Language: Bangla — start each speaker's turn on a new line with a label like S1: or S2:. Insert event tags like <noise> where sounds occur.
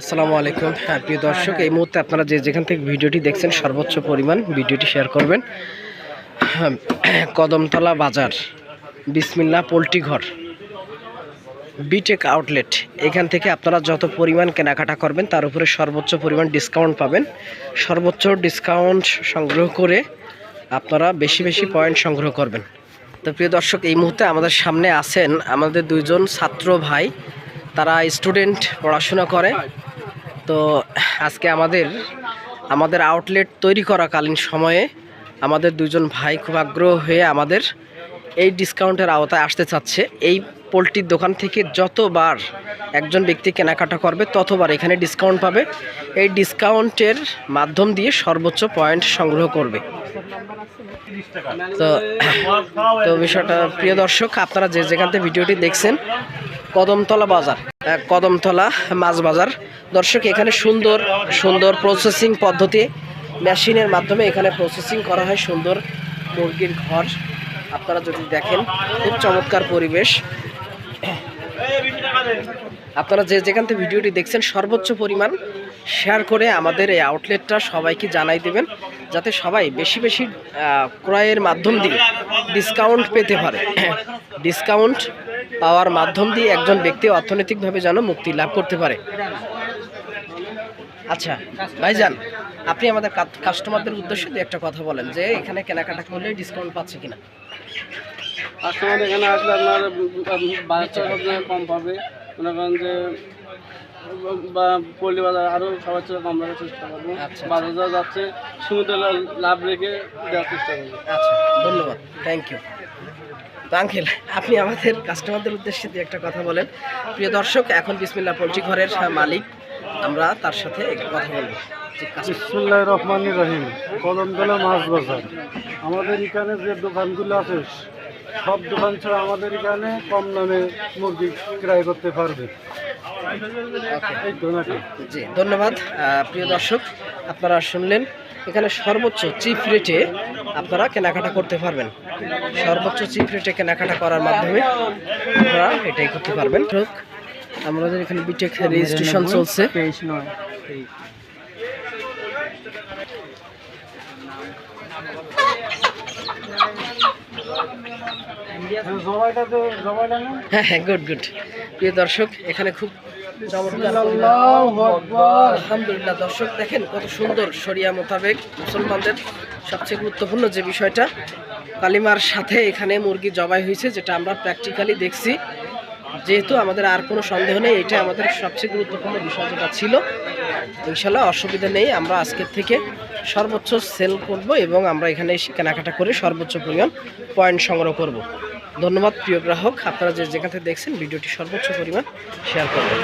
S1: আসসালামু আলাইকুম। হ্যাঁ প্রিয় দর্শক এই মুহূর্তে আপনারা যে যেখান থেকে ভিডিওটি দেখছেন সর্বোচ্চ পরিমাণ ভিডিওটি শেয়ার করবেন। হ্যাঁ, কদমতলা বাজার বিসমিল্লা পোলট্রি ঘর বিটেক আউটলেট এখান থেকে আপনারা যত পরিমাণ কেনাকাটা করবেন তার উপরে সর্বোচ্চ পরিমাণ ডিসকাউন্ট পাবেন। সর্বোচ্চ ডিসকাউন্ট সংগ্রহ করে আপনারা বেশি বেশি পয়েন্ট সংগ্রহ করবেন। তো প্রিয় দর্শক এই মুহূর্তে আমাদের সামনে আছেন আমাদের দুইজন ছাত্র ভাই। তারা স্টুডেন্ট পড়াশোনা করে। তো আজকে আমাদের আমাদের আউটলেট তৈরি করাকালীন সময়ে আমাদের দুজন ভাই খুব আগ্রহ হয়ে আমাদের এই ডিসকাউন্টের আওতায় আসতে চাচ্ছে। এই পোলট্রির দোকান থেকে যতবার একজন ব্যক্তি কেনাকাটা করবে, ততবার এখানে ডিসকাউন্ট পাবে। এই ডিসকাউন্টের মাধ্যম দিয়ে সর্বোচ্চ পয়েন্ট সংগ্রহ করবে। তো তো বিষয়টা, প্রিয় দর্শক, আপনারা যে যেখান থেকে ভিডিওটি দেখছেন, কদমতলা বাজার। কদমতলা মাছ বাজার। দর্শক, এখানে সুন্দর সুন্দর প্রসেসিং পদ্ধতি। মেশিনের মাধ্যমে এখানে প্রসেসিং করা হয় সুন্দর মুরগির ঘর। আপনারা যদি দেখেন, খুব চমৎকার পরিবেশ। আপনারা যে যেখান থেকে ভিডিওটি দেখছেন, সর্বোচ্চ পরিমাণ শেয়ার করে আমাদের এই আউটলেটটা সবাইকে জানাই দেবেন, যাতে সবাই বেশি বেশি ক্রয়ের মাধ্যম দিয়ে ডিসকাউন্ট পেতে পারে। <coughs> ডিসকাউন্ট পাওয়ার মাধ্যম দিয়ে একজন ব্যক্তি অর্থনৈতিকভাবে যেন মুক্তি লাভ করতে পারে। আচ্ছা ভাইজান আপনি আমাদের কাস্টমারদের উদ্দেশ্যে দিয়ে একটা কথা বলেন যে এখানে কেনাকাটা করলে ডিসকাউন্ট পাচ্ছে কিনা।
S2: কাস্টমার এখানে আসলে আপনার বাজারটা সবসময় কম পাবে। মনে করেন যে বা পল্লী বাজার আরও সবার চেয়ে কম রাখার চেষ্টা করব।
S1: আচ্ছা।
S2: বাজার যা যাচ্ছে সমুদ্র লাভ রেখে দেওয়ার চেষ্টা করব।
S1: আচ্ছা ধন্যবাদ। থ্যাংক ইউ তো আঙ্কেল আপনি আমাদের কাস্টমারদের উদ্দেশ্যে দিয়ে একটা কথা বলেন। প্রিয় দর্শক এখন বিসমিল্লা পোলট্রি ঘরের মালিক আমরা তার সাথে একটু কথা বলব।
S2: বিসমুল্লাহ রহমান রহিম কলমতলা মাছ বাজার। আমাদের এখানে যে দোকানগুলো আছে সব দোকান ছাড়া আমাদের এখানে কম দামে মুরগি ক্রয় করতে পারবে।
S1: জি ধন্যবাদ। প্রিয় দর্শক আপনারা শুনলেন এখানে সর্বোচ্চ চিপ রেটে আপনারা কেনাকাটা করতে পারবেন। সর্বোচ্চ চিপ রেটে কেনাকাটা করার মাধ্যমে আপনারা এটাই করতে পারবেন। আমাদের এখানে বিটেক রেজিস্ট্রেশন চলছে। হ্যাঁ হ্যাঁ গুড গুড প্রিয় দর্শক এখানে খুব। আলহামদুলিল্লাহ দর্শক দেখেন কত সুন্দর শরিয়া মোতাবেক মুসলমানদের সবচেয়ে গুরুত্বপূর্ণ যে বিষয়টা কালিমার সাথে এখানে মুরগি জবাই হয়েছে যেটা আমরা প্র্যাকটিক্যালি দেখছি। যেহেতু আমাদের আর কোনো সন্দেহ নেই এটা আমাদের সবচেয়ে গুরুত্বপূর্ণ বিষয় যেটা ছিল। ইনশাল্লাহ অসুবিধা নেই আমরা আজকের থেকে সর্বোচ্চ সেল করব এবং আমরা এখানে এসে কেনাকাটা করে সর্বোচ্চ পরিমাণ পয়েন্ট সংগ্রহ করব। ধন্যবাদ প্রিয় গ্রাহক। আপনারা যে যেখান থেকে দেখছেন ভিডিওটি সর্বোচ্চ পরিমাণ শেয়ার করবেন।